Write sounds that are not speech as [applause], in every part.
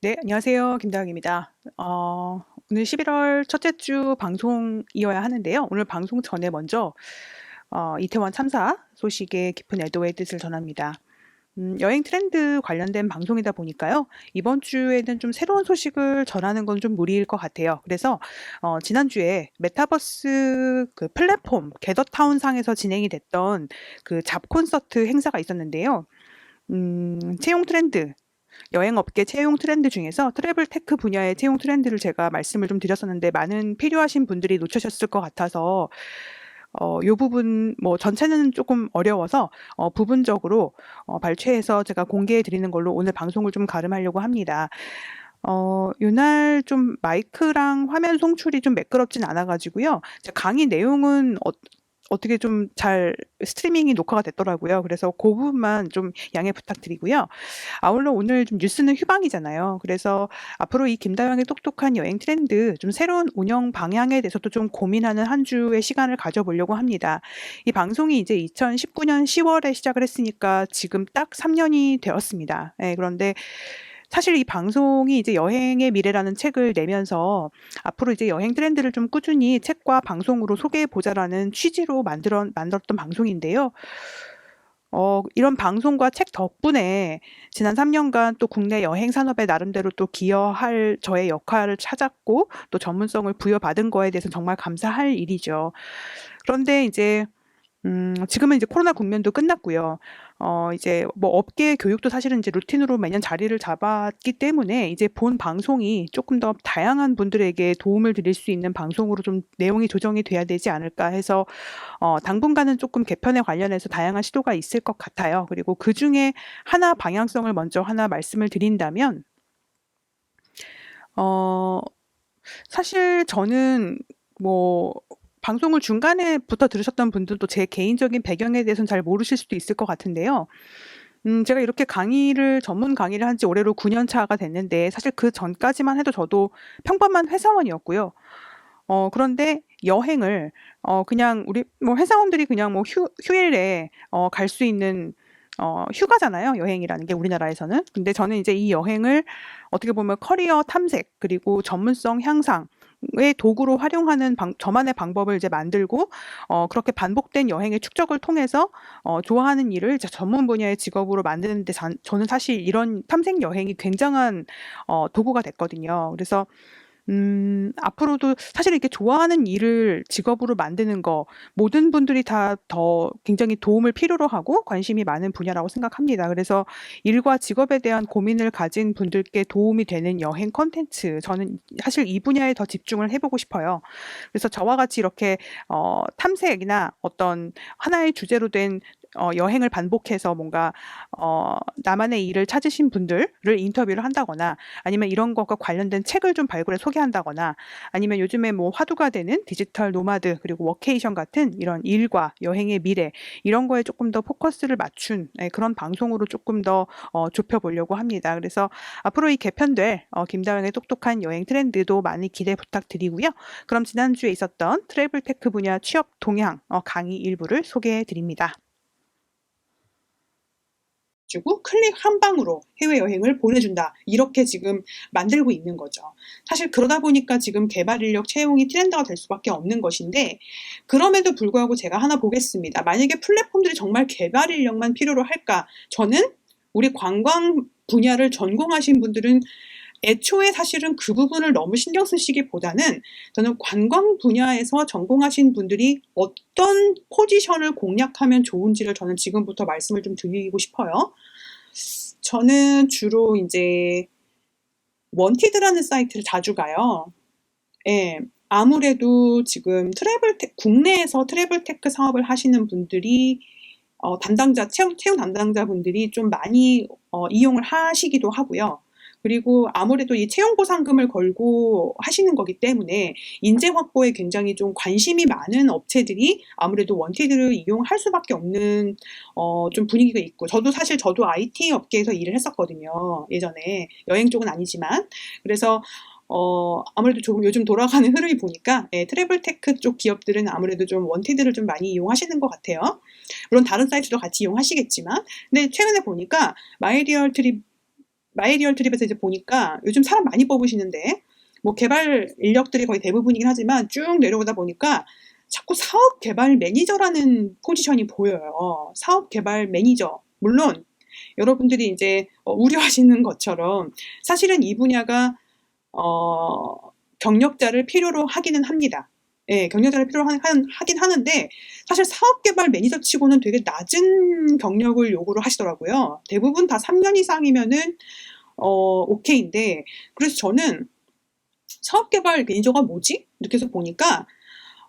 네, 안녕하세요. 김다영입니다. 어, 오늘 11월 첫째 주 방송이어야 하는데요. 오늘 방송 전에 먼저 어, 이태원 참사 소식에 깊은 애도의 뜻을 전합니다. 음, 여행 트렌드 관련된 방송이다 보니까요. 이번 주에는 좀 새로운 소식을 전하는 건 좀 무리일 것 같아요. 그래서 어, 지난주에 메타버스 그 플랫폼 게더타운 상에서 진행이 됐던 그 잡 콘서트 행사가 있었는데요. 음, 채용 트렌드 여행업계 채용 트렌드 중에서 트래블 테크 분야의 채용 트렌드를 제가 말씀을 좀 드렸었는데 많은 필요하신 분들이 놓치셨을 것 같아서 어, 요 부분 뭐 전체는 조금 어려워서 어, 부분적으로 어, 발췌해서 제가 공개해 드리는 걸로 오늘 방송을 좀 가름하려고 합니다. 어, 요날 좀 마이크랑 화면 송출이 좀 매끄럽진 않아 가지고요. 강의 내용은 어, 어떻게 좀 잘 스트리밍이 녹화가 됐더라고요. 그래서 그 부분만 좀 양해 부탁드리고요. 아울러 오늘 좀 뉴스는 휴방이잖아요. 그래서 앞으로 이 김다영의 똑똑한 여행 트렌드 좀 새로운 운영 방향에 대해서도 좀 고민하는 한 주의 시간을 가져보려고 합니다. 이 방송이 이제 2019년 10월에 시작을 했으니까 지금 딱 3년이 되었습니다. 네, 그런데 사실 이 방송이 이제 여행의 미래라는 책을 내면서 앞으로 이제 여행 트렌드를 좀 꾸준히 책과 방송으로 소개해 보자라는 취지로 만들어 만들었던 방송인데요. 어, 이런 방송과 책 덕분에 지난 3년간 또 국내 여행 산업에 나름대로 또 기여할 저의 역할을 찾았고 또 전문성을 부여받은 거에 대해서 정말 감사할 일이죠. 그런데 이제 음, 지금은 이제 코로나 국면도 끝났고요. 어, 이제 뭐 업계 교육도 사실은 이제 루틴으로 매년 자리를 잡았기 때문에 이제 본 방송이 조금 더 다양한 분들에게 도움을 드릴 수 있는 방송으로 좀 내용이 조정이 돼야 되지 않을까 해서 어, 당분간은 조금 개편에 관련해서 다양한 시도가 있을 것 같아요. 그리고 그 중에 하나 방향성을 먼저 하나 말씀을 드린다면, 어, 사실 저는 뭐 방송을 중간에부터 들으셨던 분들도 제 개인적인 배경에 대해서는 잘 모르실 수도 있을 것 같은데요. 음, 제가 이렇게 강의를, 전문 강의를 한 지 올해로 9년 차가 됐는데, 사실 그 전까지만 해도 저도 평범한 회사원이었고요. 어, 그런데 여행을, 어, 그냥 우리, 뭐 회사원들이 그냥 뭐 휴, 휴일에, 어, 갈 수 있는, 어, 휴가잖아요. 여행이라는 게 우리나라에서는. 근데 저는 이제 이 여행을 어떻게 보면 커리어 탐색, 그리고 전문성 향상, 의 도구로 활용하는 방, 저만의 방법을 이제 만들고 어, 그렇게 반복된 여행의 축적을 통해서 어, 좋아하는 일을 이제 전문 분야의 직업으로 만드는데 자, 저는 사실 이런 탐색 여행이 굉장한 어, 도구가 됐거든요. 그래서 음, 앞으로도 사실 이렇게 좋아하는 일을 직업으로 만드는 거 모든 분들이 다 더 굉장히 도움을 필요로 하고 관심이 많은 분야라고 생각합니다. 그래서 일과 직업에 대한 고민을 가진 분들께 도움이 되는 여행 컨텐츠 저는 사실 이 분야에 더 집중을 해 보고 싶어요. 그래서 저와 같이 이렇게 어, 탐색이나 어떤 하나의 주제로 된 어, 여행을 반복해서 뭔가 어, 나만의 일을 찾으신 분들을 인터뷰를 한다거나 아니면 이런 것과 관련된 책을 좀 발굴해 소개한다거나 아니면 요즘에 뭐 화두가 되는 디지털 노마드 그리고 워케이션 같은 이런 일과 여행의 미래 이런 거에 조금 더 포커스를 맞춘 네, 그런 방송으로 조금 더 어, 좁혀보려고 합니다. 그래서 앞으로 이 개편될 어, 김다영의 똑똑한 여행 트렌드도 많이 기대 부탁드리고요. 그럼 지난주에 있었던 트래블 테크 분야 취업 동향 어, 강의 일부를 소개해 드립니다. 주고 클릭 한 방으로 해외여행을 보내준다. 이렇게 지금 만들고 있는 거죠. 사실 그러다 보니까 지금 개발 인력 채용이 트렌드가 될 수밖에 없는 것인데 그럼에도 불구하고 제가 하나 보겠습니다. 만약에 플랫폼들이 정말 개발 인력만 필요로 할까? 저는 우리 관광 분야를 전공하신 분들은 애초에 사실은 그 부분을 너무 신경 쓰시기보다는 저는 관광 분야에서 전공하신 분들이 어떤 포지션을 공략하면 좋은지를 저는 지금부터 말씀을 좀 드리고 싶어요. 저는 주로 이제 원티드라는 사이트를 자주 가요. 예. 아무래도 지금 트래블 테, 국내에서 트래블 테크 사업을 하시는 분들이 어, 담당자 채용, 채용 담당자분들이 좀 많이 어, 이용을 하시기도 하고요. 그리고 아무래도 이 채용 보상금을 걸고 하시는 거기 때문에 인재 확보에 굉장히 좀 관심이 많은 업체들이 아무래도 원티드를 이용할 수밖에 없는 어, 좀 분위기가 있고 저도 사실 저도 IT 업계에서 일을 했었거든요. 예전에 여행 쪽은 아니지만 그래서 어, 아무래도 조금 요즘 돌아가는 흐름이 보니까 예, 트래블 테크 쪽 기업들은 아무래도 좀 원티드를 좀 많이 이용하시는 것 같아요. 물론 다른 사이트도 같이 이용하시겠지만, 근데 최근에 보니까 마이리얼 트립 마이리얼 트립에서 이제 보니까 요즘 사람 많이 뽑으시는데 뭐 개발 인력들이 거의 대부분이긴 하지만 쭉 내려오다 보니까 자꾸 사업 개발 매니저라는 포지션이 보여요. 사업 개발 매니저. 물론 여러분들이 이제 어, 우려하시는 것처럼 사실은 이 분야가 어, 경력자를 필요로 하기는 합니다. 예, 경력자를 필요로 하, 하긴 하는데 사실 사업개발 매니저 치고는 되게 낮은 경력을 요구를 하시더라고요. 대부분 다 3년 이상이면은 어, 오케이인데 그래서 저는 사업개발 매니저가 뭐지? 이렇게 해서 보니까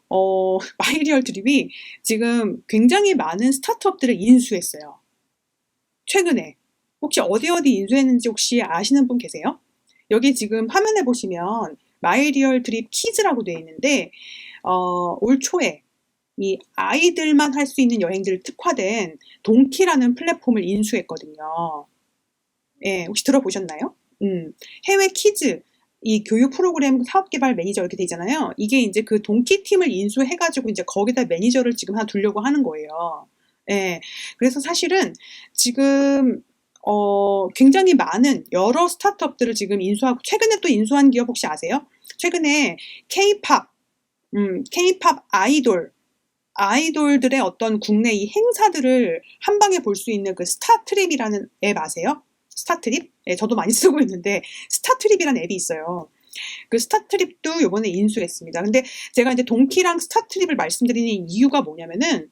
어, [laughs] 마이리얼 드립이 지금 굉장히 많은 스타트업들을 인수했어요. 최근에. 혹시 어디 어디 인수했는지 혹시 아시는 분 계세요? 여기 지금 화면에 보시면 마이리얼 드립 키즈라고 되어 있는데 어, 올 초에 이 아이들만 할 수 있는 여행들 특화된 동키라는 플랫폼을 인수했거든요. 예, 혹시 들어보셨나요? 음, 해외 키즈 이 교육 프로그램 사업 개발 매니저 이렇게 돼 있잖아요. 이게 이제 그 동키 팀을 인수해가지고 이제 거기다 매니저를 지금 하나 두려고 하는 거예요. 예. 그래서 사실은 지금 어, 굉장히 많은 여러 스타트업들을 지금 인수하고 최근에 또 인수한 기업 혹시 아세요? 최근에 K-팝, 음, K-팝 아이돌, 아이돌들의 어떤 국내 이 행사들을 한 방에 볼 수 있는 그 스타트립이라는 앱 아세요? 스타트립? 예, 저도 많이 [laughs] 쓰고 있는데 스타트립이라는 앱이 있어요. 그 스타트립도 요번에 인수했습니다. 근데 제가 이제 동키랑 스타트립을 말씀드리는 이유가 뭐냐면은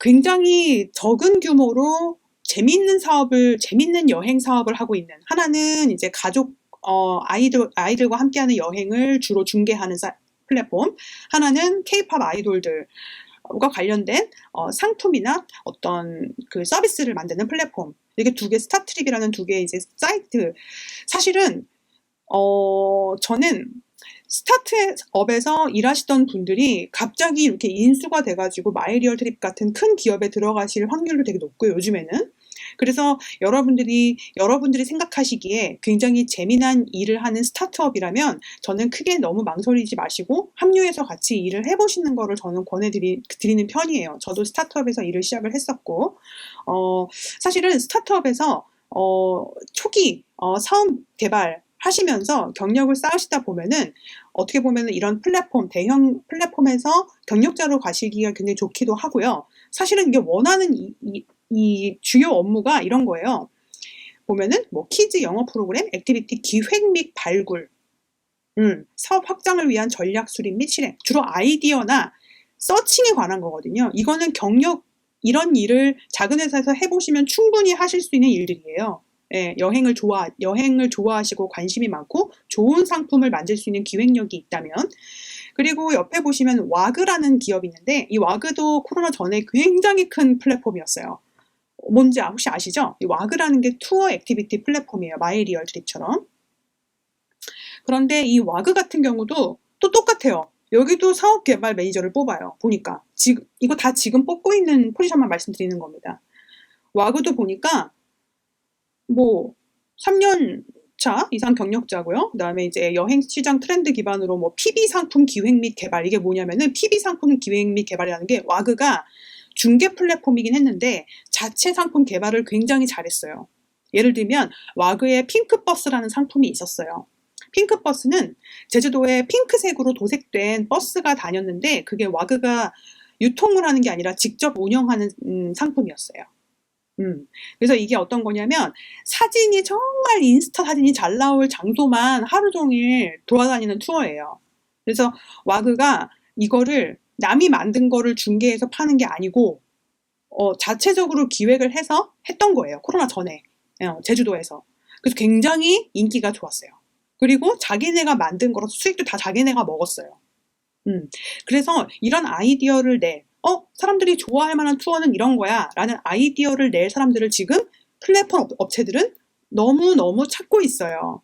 굉장히 적은 규모로 재밌는 사업을, 재밌는 여행 사업을 하고 있는 하나는 이제 가족, 어, 아이들, 아이들과 함께하는 여행을 주로 중개하는 사, 플랫폼, 하나는 케이팝 아이돌들, 과 관련된 어, 상품이나 어떤 그 서비스를 만드는 플랫폼. 이게 두 개 스타트립이라는 두 개의 이제 사이트. 사실은 어 저는 스타트업에서 일하시던 분들이 갑자기 이렇게 인수가 돼가지고 마이리얼 트립 같은 큰 기업에 들어가실 확률도 되게 높고요 요즘에는 그래서 여러분들이 여러분들이 생각하시기에 굉장히 재미난 일을 하는 스타트업이라면 저는 크게 너무 망설이지 마시고 합류해서 같이 일을 해보시는 거를 저는 권해드리는 편이에요. 저도 스타트업에서 일을 시작을 했었고 어, 사실은 스타트업에서 어, 초기 어, 사업 개발 하시면서 경력을 쌓으시다 보면은 어떻게 보면은 이런 플랫폼 대형 플랫폼에서 경력자로 가시기가 굉장히 좋기도 하고요. 사실은 이게 원하는 이, 이, 이 주요 업무가 이런 거예요. 보면은 뭐 키즈 영어 프로그램, 액티비티 기획 및 발굴, 음, 사업 확장을 위한 전략 수립 및 실행, 주로 아이디어나 서칭에 관한 거거든요. 이거는 경력 이런 일을 작은 회사에서 해보시면 충분히 하실 수 있는 일들이에요. 예, 여행을 좋아 여행을 좋아하시고 관심이 많고 좋은 상품을 만들 수 있는 기획력이 있다면 그리고 옆에 보시면 와그라는 기업이 있는데 이 와그도 코로나 전에 굉장히 큰 플랫폼이었어요. 뭔지 혹시 아시죠? 이 와그라는 게 투어 액티비티 플랫폼이에요. 마이리얼 드립처럼. 그런데 이 와그 같은 경우도 또 똑같아요. 여기도 사업 개발 매니저를 뽑아요. 보니까 지금 이거 다 지금 뽑고 있는 포지션만 말씀드리는 겁니다. 와그도 보니까 뭐 3년 차 이상 경력자고요. 그다음에 이제 여행 시장 트렌드 기반으로 뭐 PB 상품 기획 및 개발 이게 뭐냐면은 PB 상품 기획 및 개발이라는 게 와그가 중개 플랫폼이긴 했는데 자체 상품 개발을 굉장히 잘했어요. 예를 들면 와그의 핑크버스라는 상품이 있었어요. 핑크버스는 제주도에 핑크색으로 도색된 버스가 다녔는데 그게 와그가 유통을 하는 게 아니라 직접 운영하는 음, 상품이었어요. 음, 그래서 이게 어떤 거냐면 사진이 정말 인스타 사진이 잘 나올 장소만 하루 종일 돌아다니는 투어예요. 그래서 와그가 이거를 남이 만든 거를 중개해서 파는 게 아니고 어, 자체적으로 기획을 해서 했던 거예요. 코로나 전에 어, 제주도에서. 그래서 굉장히 인기가 좋았어요. 그리고 자기네가 만든 거라서 수익도 다 자기네가 먹었어요. 음, 그래서 이런 아이디어를 내, 어, 사람들이 좋아할 만한 투어는 이런 거야. 라는 아이디어를 낼 사람들을 지금 플랫폼 업 체들은 너무너무 찾고 있어요.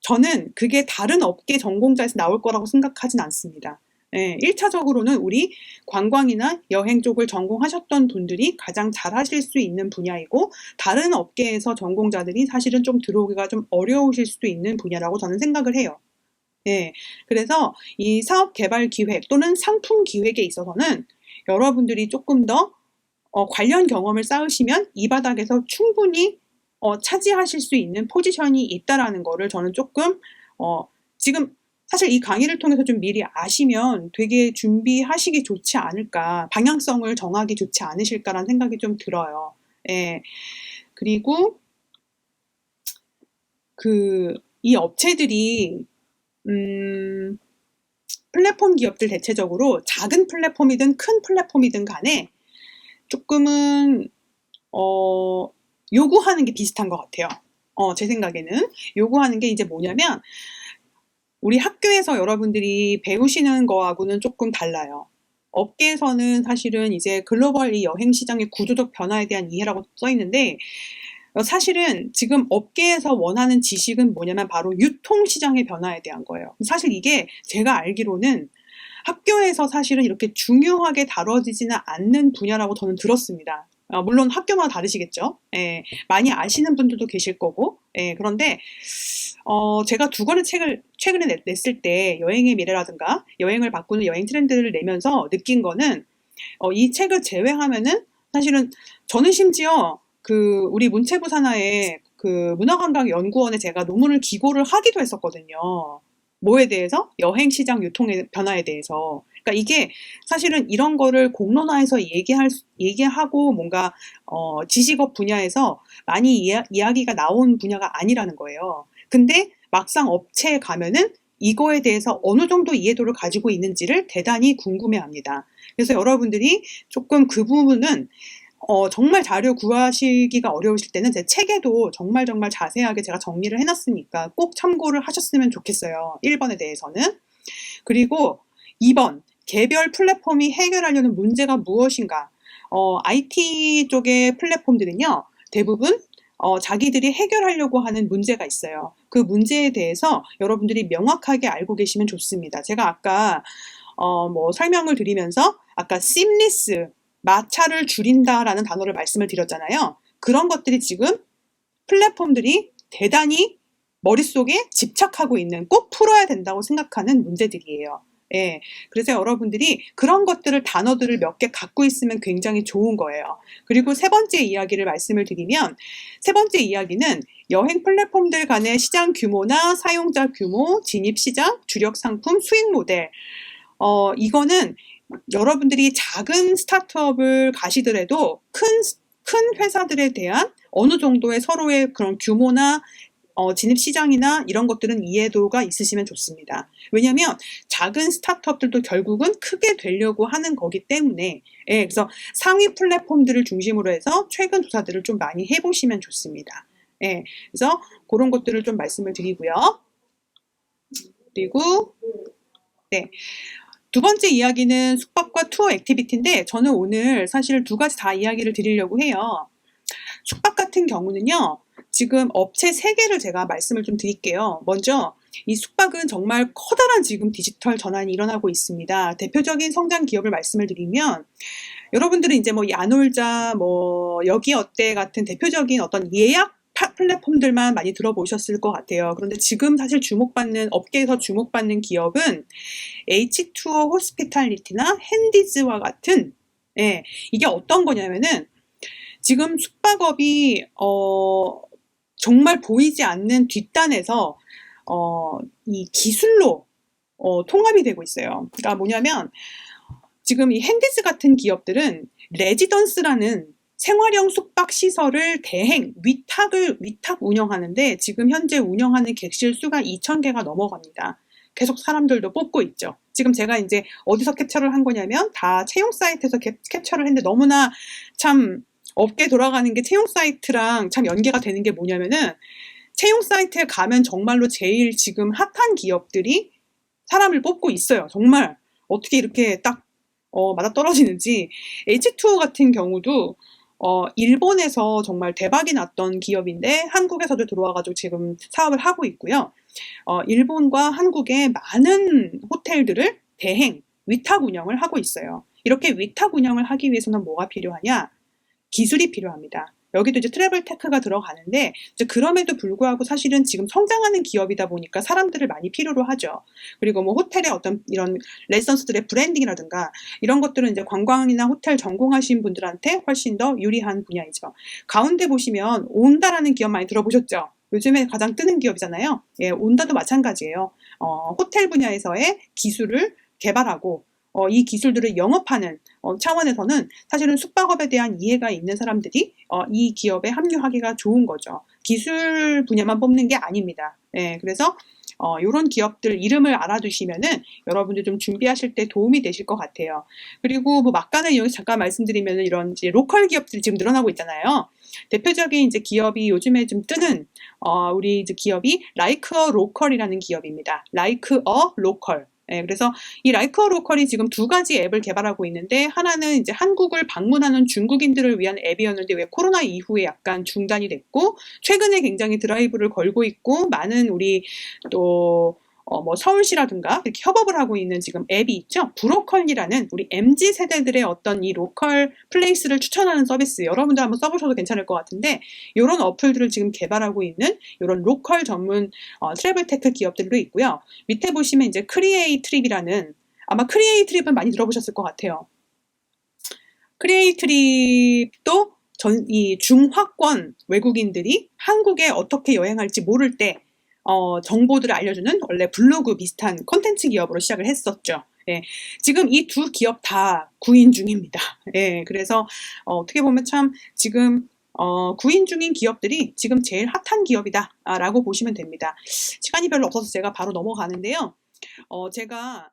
저는 그게 다른 업계 전공자에서 나올 거라고 생각하진 않습니다. 예, 1차적으로는 우리 관광이나 여행 쪽을 전공하셨던 분들이 가장 잘 하실 수 있는 분야이고 다른 업계에서 전공자들이 사실은 좀 들어오기가 좀 어려우실 수도 있는 분야라고 저는 생각을 해요. 예, 그래서 이 사업 개발 기획 또는 상품 기획에 있어서는 여러분들이 조금 더 어, 관련 경험을 쌓으시면 이 바닥에서 충분히 어, 차지하실 수 있는 포지션이 있다라는 거를 저는 조금 어, 지금 사실 이 강의를 통해서 좀 미리 아시면 되게 준비하시기 좋지 않을까, 방향성을 정하기 좋지 않으실까라는 생각이 좀 들어요. 예. 그리고 그 이 업체들이 음, 플랫폼 기업들 대체적으로 작은 플랫폼이든 큰 플랫폼이든 간에 조금은 어, 요구하는 게 비슷한 것 같아요. 어, 제 생각에는 요구하는 게 이제 뭐냐면 우리 학교에서 여러분들이 배우시는 거하고는 조금 달라요. 업계에서는 사실은 이제 글로벌 이 여행 시장의 구조적 변화에 대한 이해라고 써 있는데 어, 사실은 지금 업계에서 원하는 지식은 뭐냐면 바로 유통 시장의 변화에 대한 거예요. 사실 이게 제가 알기로는 학교에서 사실은 이렇게 중요하게 다뤄지지는 않는 분야라고 저는 들었습니다. 어, 물론 학교마다 다르시겠죠. 예, 많이 아시는 분들도 계실 거고. 예, 그런데 어, 제가 두 권의 책을 최근에 냈, 냈을 때 여행의 미래라든가 여행을 바꾸는 여행 트렌드를 내면서 느낀 거는 어, 이 책을 제외하면은 사실은 저는 심지어 그 우리 문체부 산하의 그 문화관광연구원에 제가 논문을 기고를 하기도 했었거든요. 뭐에 대해서? 여행 시장 유통의 변화에 대해서. 그러니까 이게 사실은 이런 거를 공론화해서 얘기할 얘기하고 뭔가 어, 지식업 분야에서 많이 이야, 이야기가 나온 분야가 아니라는 거예요. 근데 막상 업체에 가면은 이거에 대해서 어느 정도 이해도를 가지고 있는지를 대단히 궁금해합니다. 그래서 여러분들이 조금 그 부분은 어, 정말 자료 구하시기가 어려우실 때는 제 책에도 정말 정말 자세하게 제가 정리를 해놨으니까 꼭 참고를 하셨으면 좋겠어요. 1번에 대해서는. 그리고 2번, 개별 플랫폼이 해결하려는 문제가 무엇인가. 어, IT 쪽의 플랫폼들은요, 대부분 어, 자기들이 해결하려고 하는 문제가 있어요. 그 문제에 대해서 여러분들이 명확하게 알고 계시면 좋습니다. 제가 아까 어, 뭐 설명을 드리면서 아까 seamless 마찰을 줄인다라는 단어를 말씀을 드렸잖아요. 그런 것들이 지금 플랫폼들이 대단히 머릿속에 집착하고 있는 꼭 풀어야 된다고 생각하는 문제들이에요. 예. 그래서 여러분들이 그런 것들을 단어들을 몇 개 갖고 있으면 굉장히 좋은 거예요. 그리고 세 번째 이야기를 말씀을 드리면 세 번째 이야기는 여행 플랫폼들 간의 시장 규모나 사용자 규모, 진입 시장, 주력 상품, 수익 모델. 어, 이거는 여러분들이 작은 스타트업을 가시더라도 큰, 큰 회사들에 대한 어느 정도의 서로의 그런 규모나 어, 진입 시장이나 이런 것들은 이해도가 있으시면 좋습니다. 왜냐하면 작은 스타트업들도 결국은 크게 되려고 하는 거기 때문에 예, 그래서 상위 플랫폼들을 중심으로 해서 최근 조사들을 좀 많이 해보시면 좋습니다. 예, 그래서 그런 것들을 좀 말씀을 드리고요. 그리고 네. 두 번째 이야기는 숙박과 투어 액티비티인데 저는 오늘 사실 두 가지 다 이야기를 드리려고 해요. 숙박 같은 경우는요. 지금 업체 세 개를 제가 말씀을 좀 드릴게요. 먼저 이 숙박은 정말 커다란 지금 디지털 전환이 일어나고 있습니다. 대표적인 성장 기업을 말씀을 드리면 여러분들은 이제 뭐 야놀자, 뭐 여기 어때 같은 대표적인 어떤 예약 플랫폼들만 많이 들어보셨을 것 같아요. 그런데 지금 사실 주목받는 업계에서 주목받는 기업은 H2O 호스피탈리티나 핸디즈와 같은 예, 이게 어떤 거냐면은 지금 숙박업이 어 정말 보이지 않는 뒷단에서 어, 이 기술로 어, 통합이 되고 있어요. 그러니까 뭐냐면 지금 이 핸디즈 같은 기업들은 레지던스라는 생활형 숙박 시설을 대행, 위탁을, 위탁 운영하는데 지금 현재 운영하는 객실 수가 2,000개가 넘어갑니다. 계속 사람들도 뽑고 있죠. 지금 제가 이제 어디서 캡처를 한 거냐면 다 채용 사이트에서 캡, 캡처를 했는데 너무나 참 업계 돌아가는 게 채용 사이트랑 참 연계가 되는 게 뭐냐면은 채용 사이트에 가면 정말로 제일 지금 핫한 기업들이 사람을 뽑고 있어요. 정말 어떻게 이렇게 딱 어, 맞아 떨어지는지 H2O 같은 경우도 어, 일본에서 정말 대박이 났던 기업인데 한국에서도 들어와가지고 지금 사업을 하고 있고요. 어, 일본과 한국의 많은 호텔들을 대행, 위탁 운영을 하고 있어요. 이렇게 위탁 운영을 하기 위해서는 뭐가 필요하냐? 기술이 필요합니다. 여기도 이제 트래블 테크가 들어가는데 그럼에도 불구하고 사실은 지금 성장하는 기업이다 보니까 사람들을 많이 필요로 하죠. 그리고 뭐 호텔의 어떤 이런 레지던스들의 브랜딩이라든가 이런 것들은 이제 관광이나 호텔 전공하신 분들한테 훨씬 더 유리한 분야이죠. 가운데 보시면 온다라는 기업 많이 들어보셨죠? 요즘에 가장 뜨는 기업이잖아요. 예, 온다도 마찬가지예요. 어, 호텔 분야에서의 기술을 개발하고 어, 이 기술들을 영업하는 어, 차원에서는 사실은 숙박업에 대한 이해가 있는 사람들이 어, 이 기업에 합류하기가 좋은 거죠. 기술 분야만 뽑는 게 아닙니다. 예, 그래서 어, 이런 기업들 이름을 알아두시면은 여러분들 좀 준비하실 때 도움이 되실 것 같아요. 그리고 뭐 막간을 여기 잠깐 말씀드리면은 이런 이제 로컬 기업들이 지금 늘어나고 있잖아요. 대표적인 이제 기업이 요즘에 좀 뜨는 어, 우리 이제 기업이 라이크 어 로컬이라는 기업입니다. 라이크 어 로컬. 예, 그래서 이 라이크 어 로컬이 지금 두 가지 앱을 개발하고 있는데 하나는 이제 한국을 방문하는 중국인들을 위한 앱이었는데 왜 코로나 이후에 약간 중단이 됐고 최근에 굉장히 드라이브를 걸고 있고 많은 우리 또 어, 뭐 서울시라든가 이렇게 협업을 하고 있는 지금 앱이 있죠. 브로컬이라는 우리 MZ 세대들의 어떤 이 로컬 플레이스를 추천하는 서비스 여러분들 한번 써보셔도 괜찮을 것 같은데 이런 어플들을 지금 개발하고 있는 이런 로컬 전문 어, 트래블 테크 기업들도 있고요. 밑에 보시면 이제 크리에이 트립이라는 아마 크리에이 트립은 많이 들어보셨을 것 같아요. 크리에이 트립도 전, 이 중화권 외국인들이 한국에 어떻게 여행할지 모를 때 어, 정보들을 알려주는 원래 블로그 비슷한 컨텐츠 기업으로 시작을 했었죠. 예, 지금 이 두 기업 다 구인 중입니다. 예, 그래서 어, 떻게 보면 참 지금 어, 구인 중인 기업들이 지금 제일 핫한 기업이다라고 보시면 됩니다. 시간이 별로 없어서 제가 바로 넘어가는데요. 어, 제가